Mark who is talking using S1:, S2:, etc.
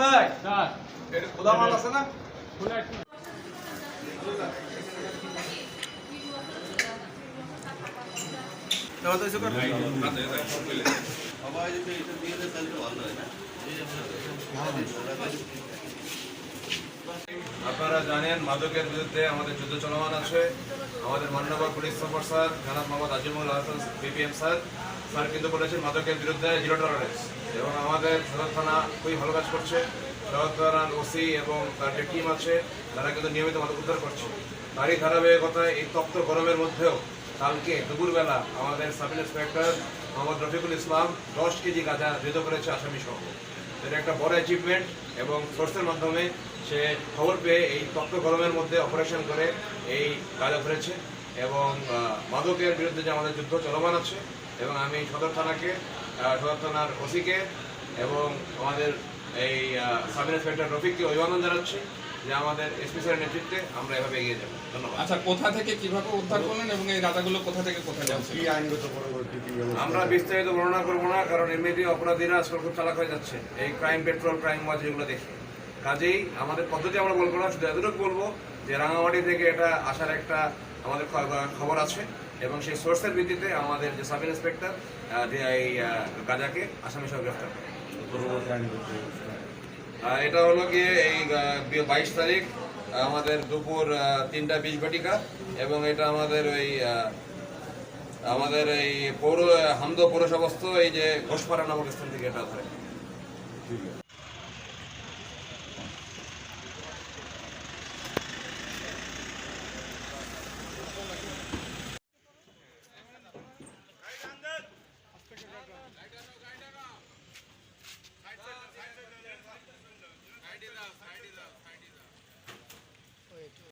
S1: ভাই। খোদা মাল আছে না? আপনারা জানেন মাদকের বিরুদ্ধে আমাদের যুদ্ধ চলমান আছে। আমাদের মান্যবর পুলিশ সুপার স্যার জনাব Mohammad Azimul Hasan BPM sir. Sir কিন্তু বলেছেন মাদকের বিরুদ্ধে জিরো টলারেন্স এবং আমাদের সদর থানা খুবই ভালো কাজ করছে। সদর থানার ওসি এবং তার যে টিম আছে, তারা কিন্তু নিয়মিত মাদক উদ্ধার করছে। তারই ধারাবাহিকতায় এই তপ্ত গরমের মধ্যেও কালকে দুপুরবেলা আমাদের সাব ইন্সপেক্টর মোহাম্মদ রফিকুল ইসলাম দশ কেজি গাঁজা ধৃত করেছে আসামি সহ। এটা একটা বড় অ্যাচিভমেন্ট এবং সোর্সের মাধ্যমে সে খবর পেয়ে এই তপ্ত গরমের মধ্যে অপারেশন করে এই কাজে ধরেছে। এবং মাদকের বিরুদ্ধে যে আমাদের যুদ্ধ চলমান আছে এবং আমি সদর থানাকে সদর থানার ওসিকে এবং আমাদের এই সাব ইন্সপেক্টর রফিককে অভিনন্দন জানাচ্ছি যে আমাদের এসপি স্যারের নেতৃত্বে আমরা এভাবে এগিয়ে যাব। ধন্যবাদ।
S2: আচ্ছা কোথা থেকে কীভাবে উদ্ধার করলেন এবং এই গাঁজাগুলো কোথা থেকে কোথায় যাচ্ছে?
S3: কি আইনগত পরবর্তী
S1: আমরা বিস্তারিত বর্ণনা করব না কারণ এমনিতেই অপরাধীরা আজকাল খুব চালাক হয়ে যাচ্ছে। এই ক্রাইম পেট্রোল ক্রাইম ওয়াচ এগুলো দেখে। কাজেই আমাদের পদ্ধতি আমরা বলব না শুধু এতটুকু বলব যে রাঙামাটি থেকে এটা আসার একটা আমাদের খবর আছে এবং সেই সোর্সের ভিত্তিতে আমাদের যে সাব ইন্সপেক্টর এই গাজাকে আসামি সহ গ্রেফতার করে। এটা হলো গিয়ে এই বাইশ তারিখ আমাদের দুপুর তিনটা বিশ ঘটিকা এবং এটা আমাদের ওই আমাদের এই পৌর হামদ পৌরসভাস্থ এই যে ঘোষপাড়া নামক স্থান থেকে এটা ধরে।
S3: Weiter noch, weiter noch. Weiter noch.